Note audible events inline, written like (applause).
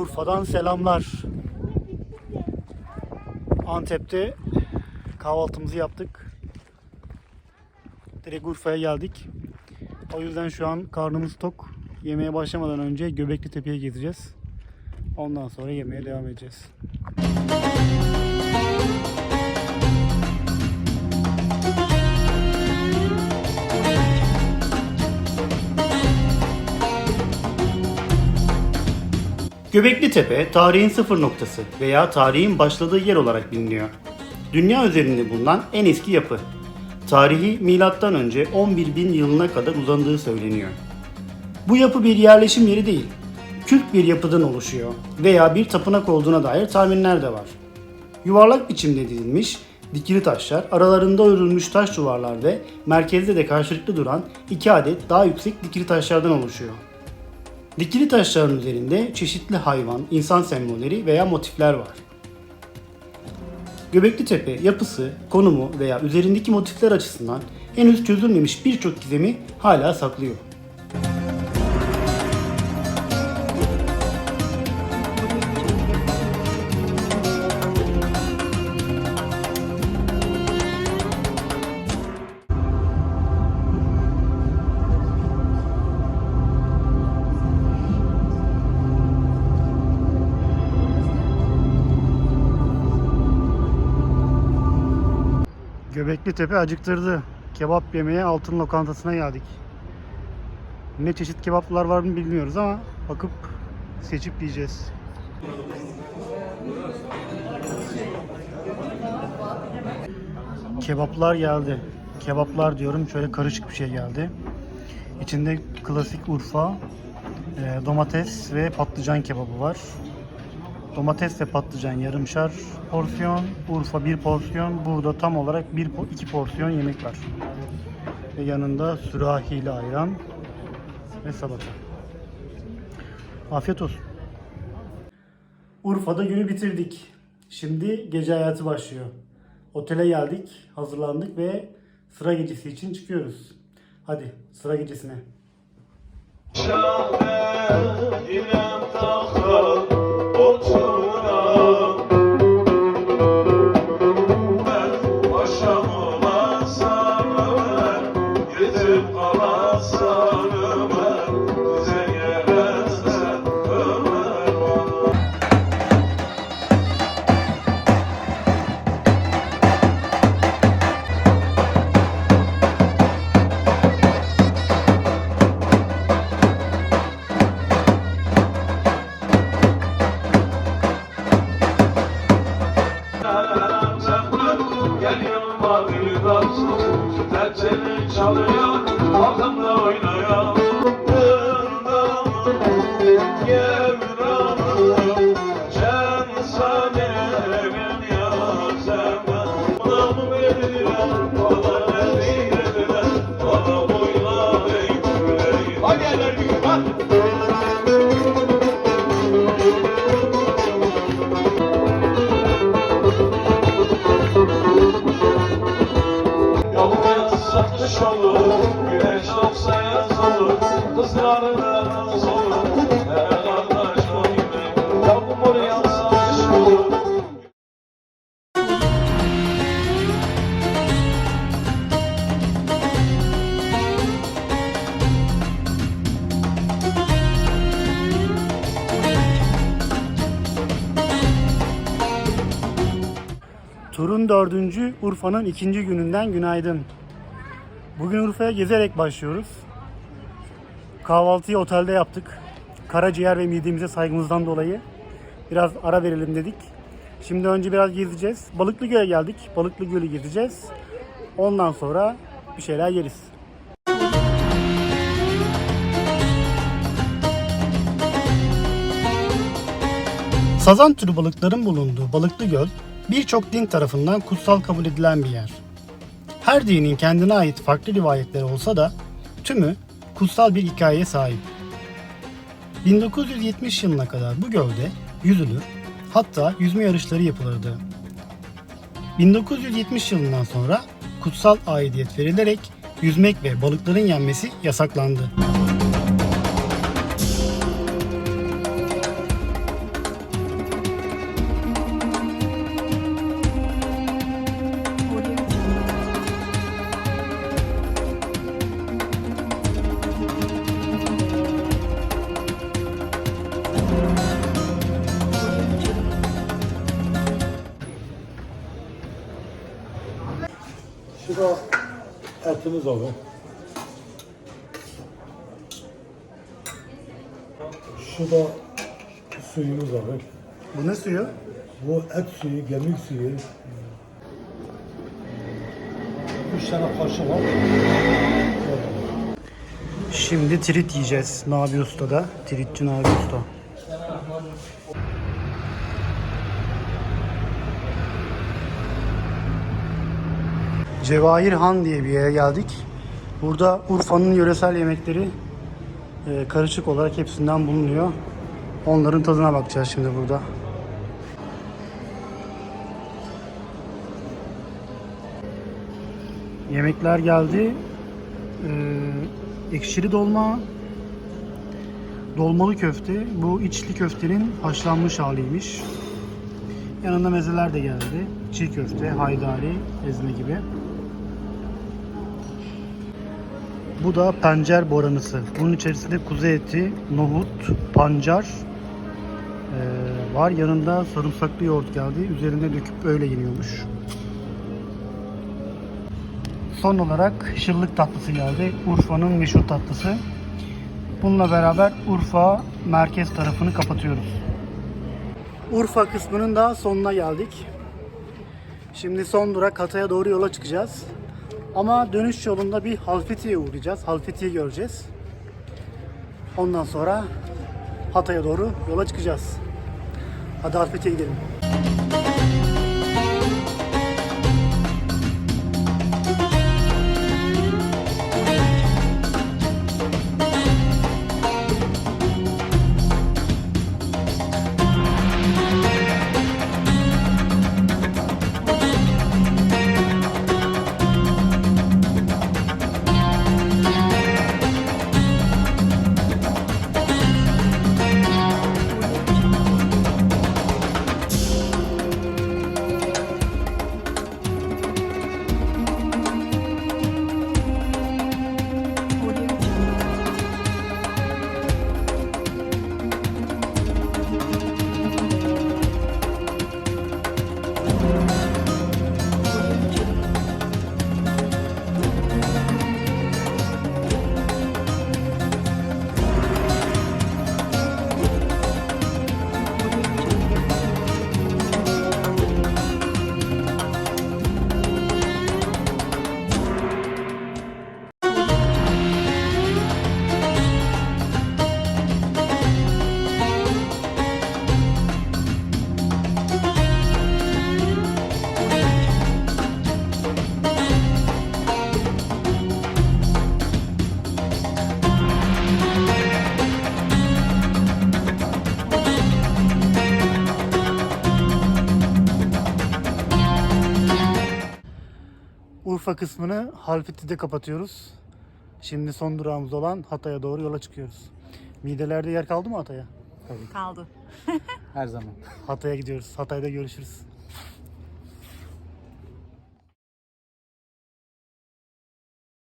Urfa'dan selamlar. Antep'te kahvaltımızı yaptık. Direkt Urfa'ya geldik. O yüzden şu an karnımız tok. Yemeğe başlamadan önce Göbekli Tepe'ye gezeceğiz. Ondan sonra yemeğe devam edeceğiz. Göbekli Tepe, tarihin sıfır noktası veya tarihin başladığı yer olarak biliniyor. Dünya üzerinde bulunan en eski yapı. Tarihi milattan önce 11 bin yılına kadar uzandığı söyleniyor. Bu yapı bir yerleşim yeri değil, kült bir yapıdan oluşuyor veya bir tapınak olduğuna dair tahminler de var. Yuvarlak biçimde dizilmiş dikili taşlar, aralarında örülmüş taş duvarlar ve merkezde de karşılıklı duran iki adet daha yüksek dikili taşlardan oluşuyor. Dikili taşların üzerinde çeşitli hayvan, insan sembolleri veya motifler var. Göbekli Tepe yapısı, konumu veya üzerindeki motifler açısından henüz çözülmemiş birçok gizemi hala saklıyor. Göbekli acıktırdı. Kebap yemeye altın lokantasına geldik. Ne çeşit kebaplar var mı bilmiyoruz ama bakıp seçip yiyeceğiz. Kebaplar geldi. Kebaplar diyorum şöyle karışık bir şey geldi. İçinde klasik Urfa, e, domates ve patlıcan kebabı var. Domates ve patlıcan yarımşar porsiyon, Urfa bir porsiyon, burada tam olarak bir iki porsiyon yemek var. Ve yanında sürahiyle ayran ve salata. Afiyet olsun. Urfa'da günü bitirdik. Şimdi gece hayatı başlıyor. Otele geldik, hazırlandık ve sıra gecesi için çıkıyoruz. Hadi sıra gecesine. İrem Oh, Bana boyla eğitimleri Hadi eller bir gün Turun dördüncü, Urfa'nın ikinci gününden günaydın. Bugün Urfa'ya gezerek başlıyoruz. Kahvaltıyı otelde yaptık. Karaciğer ve midemize saygımızdan dolayı biraz ara verelim dedik. Şimdi önce biraz gezeceğiz. Balıklı Göl'e geldik. Balıklı Göl'ü gezeceğiz. Ondan sonra bir şeyler yeriz. Sazan türü balıkların bulunduğu Balıklı Göl, birçok din tarafından kutsal kabul edilen bir yer. Her dinin kendine ait farklı rivayetleri olsa da tümü kutsal bir hikayeye sahip. 1970 yılına kadar bu gölde yüzülür, hatta yüzme yarışları yapılırdı. 1970 yılından sonra kutsal aidiyet verilerek yüzmek ve balıkların yenmesi yasaklandı. Etimiz abi. Şu da suyumuz abi. Bu ne suyu? Bu et suyu, gemik suyu. Üç tane kaşık var. Şimdi trit yiyeceğiz Nabi Usta'da. Tritçi Nabi Usta. Cevahir Han diye bir yere geldik. Burada Urfa'nın yöresel yemekleri e, karışık olarak hepsinden bulunuyor. Onların tadına bakacağız şimdi burada. Yemekler geldi. Ee, ekşili dolma, dolmalı köfte. Bu içli köftenin haşlanmış haliymiş. Yanında mezeler de geldi. Çiğ köfte, haydari, ezme gibi. Bu da pancar boranısı. Bunun içerisinde kuzu eti, nohut, pancar ee, var. Yanında sarımsaklı yoğurt geldi. Üzerine döküp öyle yeniyormuş. Son olarak şırlık tatlısı geldi. Urfa'nın meşhur tatlısı. Bununla beraber Urfa merkez tarafını kapatıyoruz. Urfa kısmının da sonuna geldik. Şimdi son durak Hatay'a doğru yola çıkacağız. Ama dönüş yolunda bir Halfeti'ye uğrayacağız. Halfeti'yi göreceğiz. Ondan sonra Hatay'a doğru yola çıkacağız. Hadi Halfeti'ye gidelim. Urfa kısmını Halfeti'de kapatıyoruz. Şimdi son durağımız olan Hatay'a doğru yola çıkıyoruz. Midelerde yer kaldı mı Hatay'a? Kaldı. Her zaman. (laughs) Hatay'a gidiyoruz. Hatay'da görüşürüz.